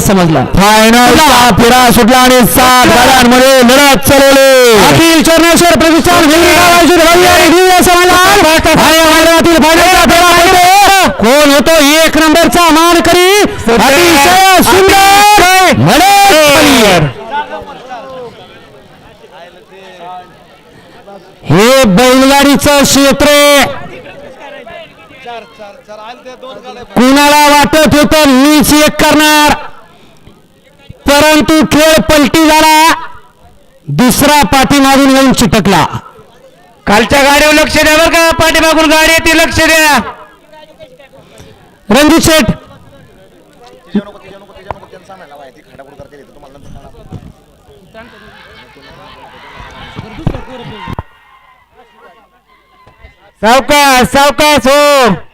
समजला. फायनलचा फिरा सुटला आणि सात गाड्यांमध्ये लढत चालवली. अखिल चरणेश्वर प्रतिष्ठान. कोण होतो? एक नंबरचा मानकरी अतिशय सुंदर. हे बैलगाडीचं क्षेत्र. कुणाला वाटत होतं? मीच एक करणार. परंतु खेळ पलटी झाला. दुसरा पाठीमागून येऊन चिटकला. खालच्या गाडीवर लक्ष द्या बरं का. पाठीमागून गाडी येते लक्ष द्या. रणजित शेठ. सावकाश सावकाश हो.